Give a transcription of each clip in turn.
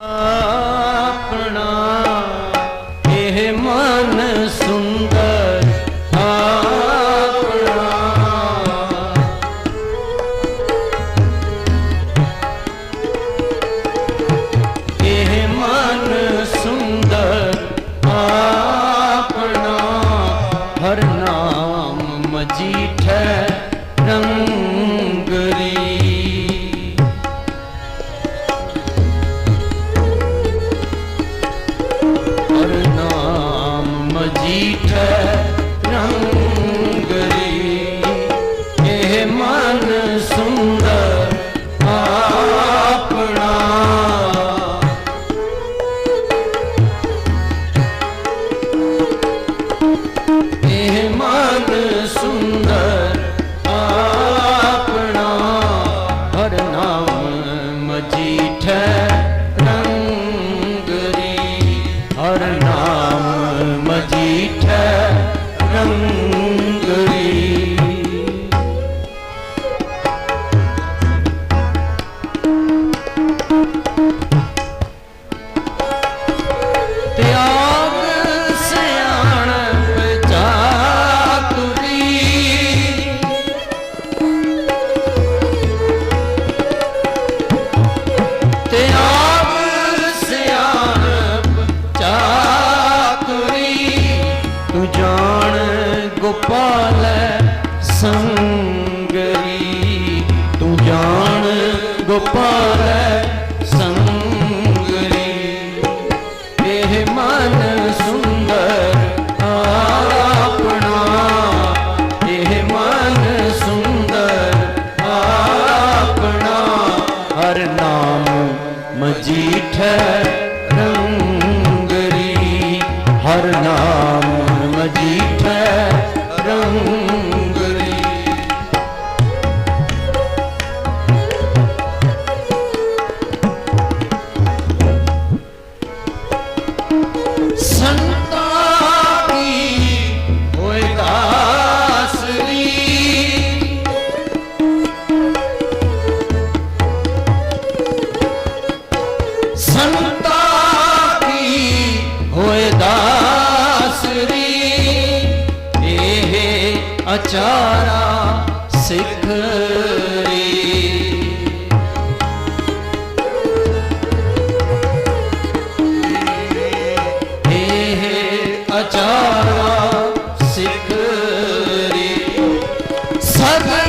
ਆਪਣਾ ਇਹ ਮਨ ਸੁੰਦਰ ਆਪਣਾ। ਇਹ ਮਨ ਸੁੰਦਰ ਆਪਣਾ ਹਰ ਨਾਮ ਮਜੀਠੈ ਰੰਗਰੀ। ਸੰਤਾਂ ਕੀ ਹੋਏ ਦਾਸਰੀ। ਇਹ ਅਚਾਰਾ ਸਿੱਖ ਅਚਾਰਾ ਸਿੱਖ ਰੇ ਸਗਲ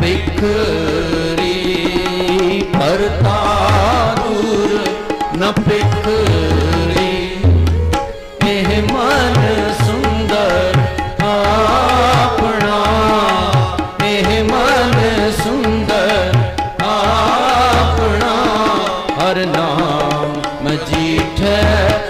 ਪਿਖਰੀ ਹਰਤਾ ਦੂਰ ਨ ਪਿਖਰੀ। ਇਹ ਮਨ ਸੁੰਦਰ ਆਪਣਾ, ਇਹ ਮਨ ਸੁੰਦਰ ਆਪਣਾ। ਹਰ ਨਾਮ ਮਜੀਠੈ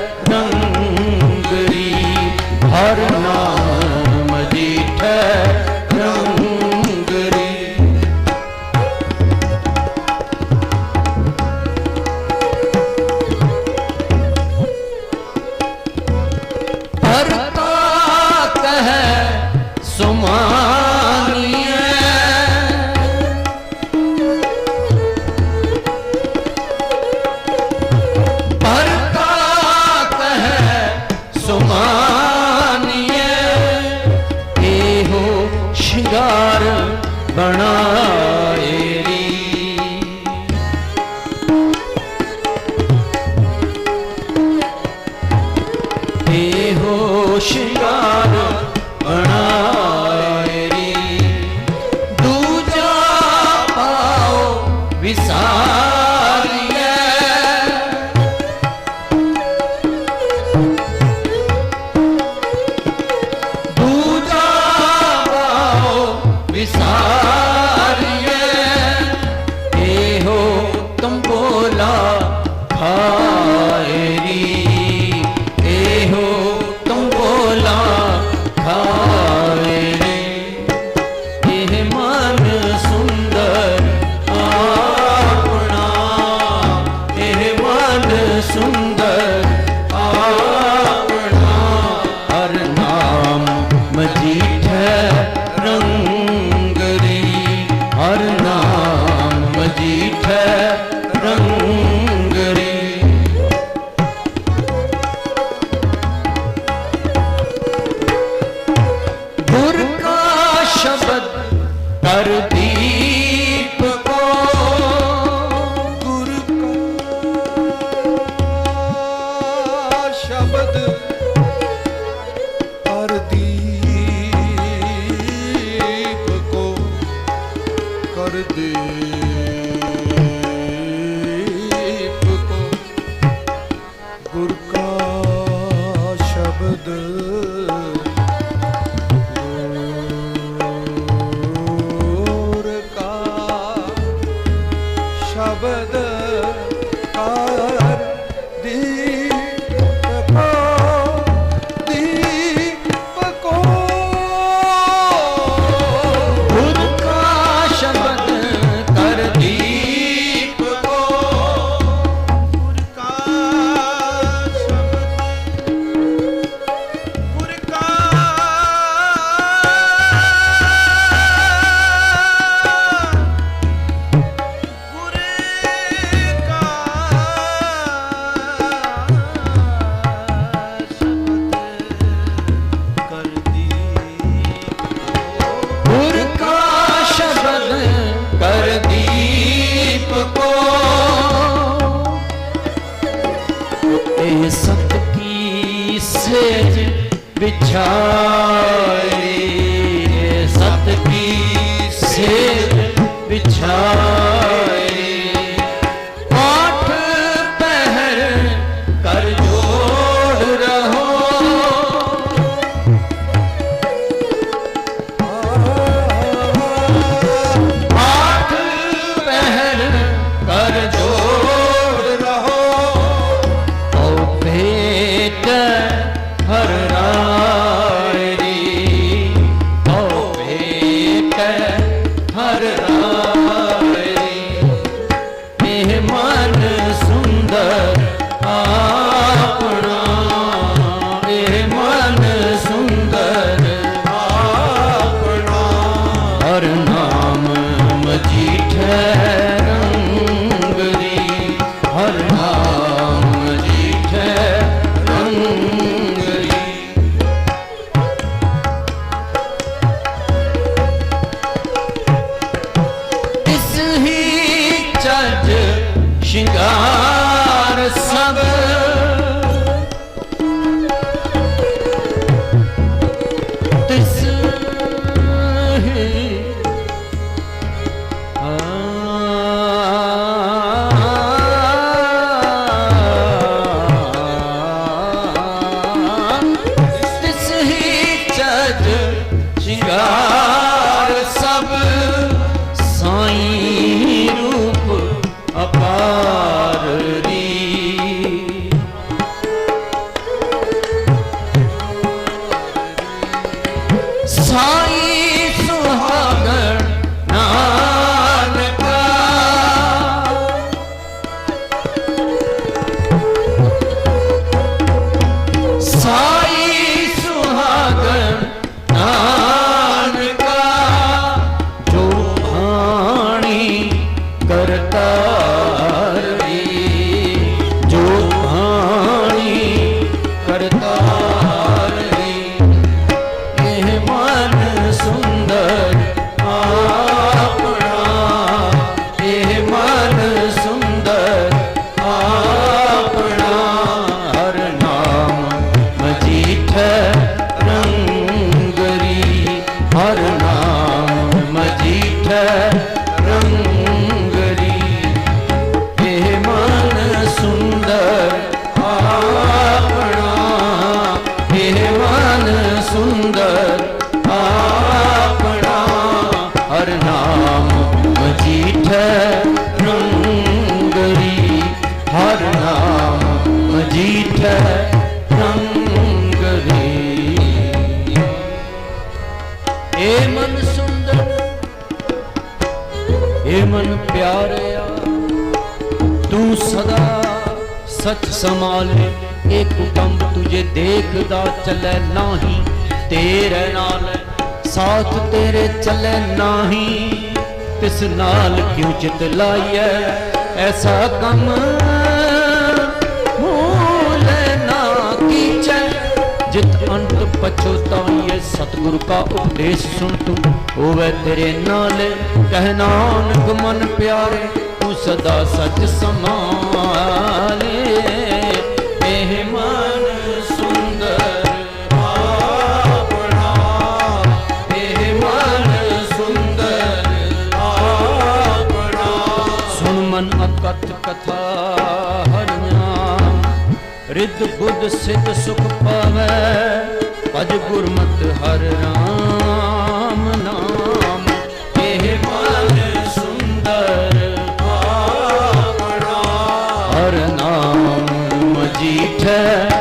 ocean हर दीप को गुरु का शब्द हर दीप को कर दे did. ਸਤ ਕੀ ਸੇਜ ਵਿਛਾਈ ਸਤ ਕੀ ਸੇਜ ਵਿਛਾਈ ਏ ਮਨ ਪਿਆਰਿਆ ਤੂੰ ਸਦਾ ਸੱਚ ਸੰਭਾਲੇ, ਇਹ ਕੁਟੰਬ ਤੁਝੇ ਦੇਖਦਾ ਚੱਲੇ ਨਾਹੀ, ਤੇਰੇ ਨਾਲ, ਸਾਥ ਤੇਰੇ ਚੱਲੇ ਨਾਹੀ, ਤਿਸ ਨਾਲ ਕਿਉ ਚਿਤ ਲਾਈਐ? ਐਸਾ ਕੰਮ ਭੂਲ ਨਾ ਕੀਚੈ, ਜਿਤ ਅੰਤ ਪਛੋਤਾਈਏ ਸਤਿਗੁਰ ਕਾ ਉਪਦੇਸ਼ ਸੁਣ ਤੂੰ, ਹੋਵੇ ਤੇਰੇ ਨਾਲ। ਕਹਿ ਨਾਨਕ ਮਨ ਪਿਆਰੇ, ਤੂੰ ਸਦਾ ਸਚ ਸਮਾਲੇ ਇਹ ਮਨ ਸੁੰਦਰ ਆਪਣਾ, ਇਹ ਮਨ ਸੁੰਦਰ ਆਪਣਾ। ਕਥ ਕਥਾ ਹਰ ਰਿੱਧ ਬੁੱਧ ਸਿੱਧ ਸੁਖ ਪਾਵੈ। ਭਜ ਗੁਰਮਤਿ ਹਰ ਰਾਮ ਨਾਮ। ਇਹ ਮਨ ਸੁੰਦਰ ਆਪਣਾ ਹਰ ਨਾਮ ਮਜੀਠੈ